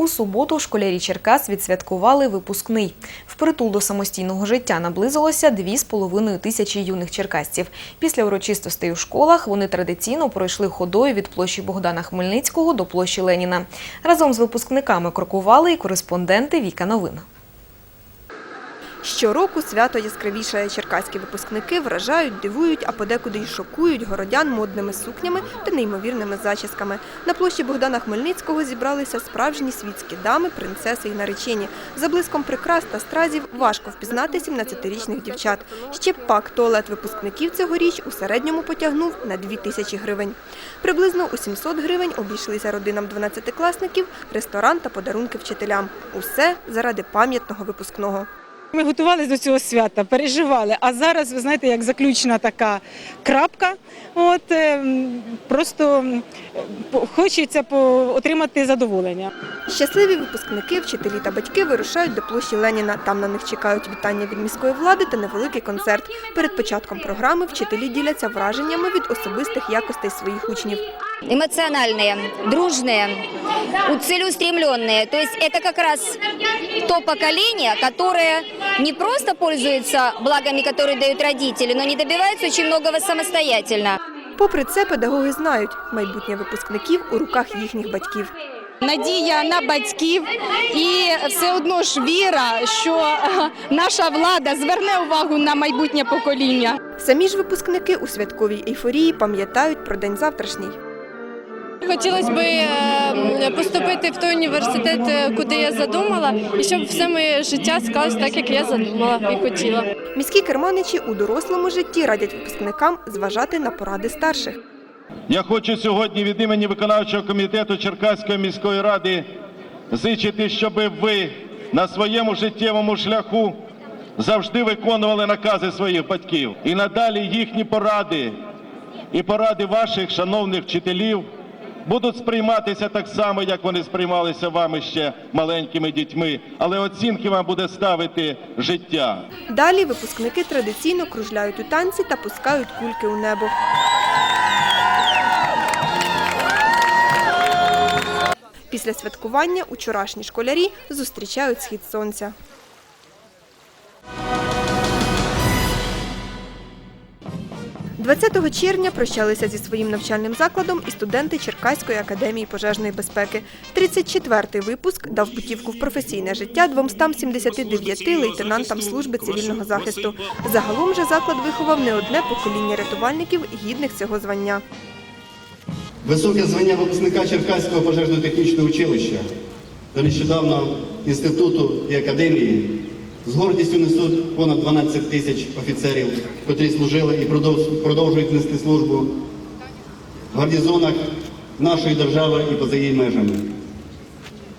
У суботу школярі Черкас відсвяткували випускний. Впритул до самостійного життя наблизилося 2,5 тисячі юних черкасців. Після урочистостей у школах вони традиційно пройшли ходою від площі Богдана Хмельницького до площі Леніна. Разом з випускниками крокували і кореспонденти Віка Новин. Щороку свято яскравішає. Черкаські випускники вражають, дивують, а подекуди й шокують городян модними сукнями та неймовірними зачісками. На площі Богдана Хмельницького зібралися справжні світські дами, принцеси і наречені. За блиском прикрас та стразів важко впізнати 17-річних дівчат. Ще пак туалет випускників цьогоріч у середньому потягнув на 2 тисячі гривень. Приблизно у 700 гривень обійшлися родинам 12-класників, ресторан та подарунки вчителям. Усе заради пам'ятного випускного. Ми готувалися до цього свята, переживали. А зараз, ви знаєте, як заключена така крапка. От е, просто хочеться отримати задоволення. Щасливі випускники, вчителі та батьки вирушають до площі Леніна. Там на них чекають вітання від міської влади та невеликий концерт. Перед початком програми вчителі діляться враженнями від особистих якостей своїх учнів эмоциональные, дружные, целеустремленные. То есть это как раз то поколение, которое не просто пользуется благами, которые дают родители, но не добивается очень многого самостоятельно. Попри це, педагоги знають, майбутнє випускників у руках їхніх батьків. Надія на батьків і все одно ж віра, що е, наша влада зверне увагу на майбутнє покоління. Самі ж випускники у святковій ейфорії пам'ятають про день завтрашній. Хотілося б е, поступити в той університет, е, куди я задумала, і щоб все моє життя склалось так, як я задумала і хотіла. Міські керманичі у дорослому житті радять випускникам зважати на поради старших. Я хочу сьогодні від імені виконавчого комітету Черкаської міської ради зичити, щоб ви на своєму життєвому шляху завжди виконували накази своїх батьків. І надалі їхні поради і поради ваших шановних вчителів будуть сприйматися так само, як вони сприймалися вами ще маленькими дітьми, але оцінки вам буде ставити життя. Далі випускники традиційно кружляють у танці та пускають кульки у небо. Після святкування учорашні школярі зустрічають схід сонця. – 20 червня прощалися зі своїм навчальним закладом і студенти Черкаської академії пожежної безпеки. 34-й випуск дав путівку в професійне життя 279 лейтенантам служби цивільного захисту. Загалом же заклад виховав не одне покоління рятувальників гідних цього звання. Високе звання випускника Черкаського пожежно-технічного училища та нещодавно інституту і академії з гордістю несуть понад 12 тисяч офіцерів, котрі служили і продовжують нести службу в гарнізонах нашої держави і поза її межами.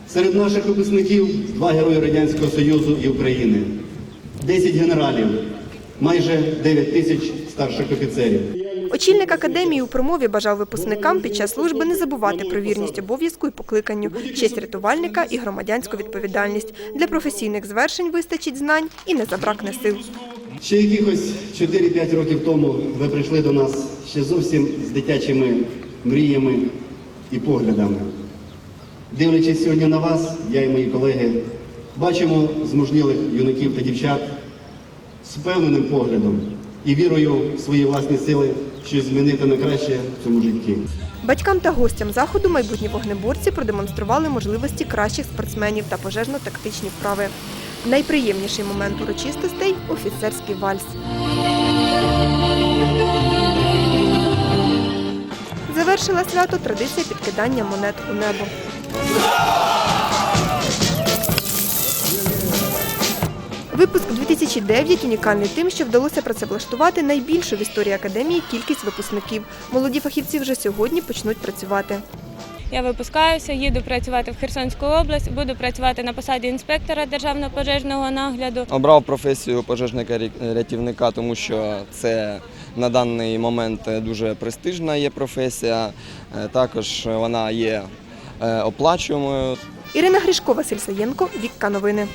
Серед наших випускників два герої Радянського Союзу і України, 10 генералів, майже 9 тисяч старших офіцерів. Очільник академії у промові бажав випускникам під час служби не забувати про вірність обов'язку і покликанню, честь рятувальника і громадянську відповідальність. Для професійних звершень вистачить знань і не забракне сил. Ще якихось 4-5 років тому ви прийшли до нас ще зовсім з дитячими мріями і поглядами. Дивлячись сьогодні на вас, я і мої колеги, бачимо змужнілих юнаків та дівчат з впевненим поглядом і вірою в свої власні сили щось змінити на краще в цьому житті. Батькам та гостям заходу майбутні вогнеборці продемонстрували можливості кращих спортсменів та пожежно-тактичні вправи. Найприємніший момент урочистостей офіцерський вальс. Завершила свято традиція підкидання монет у небо. Випуск 2009 унікальний тим, що вдалося працевлаштувати найбільшу в історії академії кількість випускників. Молоді фахівці вже сьогодні почнуть працювати. Я випускаюся, їду працювати в Херсонську область, буду працювати на посаді інспектора державного пожежного нагляду. Обрав професію пожежника рі- рятівника, тому що це на даний момент дуже престижна є професія. Е, Також вона є е, оплачуємою. Ірина Гришко, Василь Саєнко, Вікка Новини.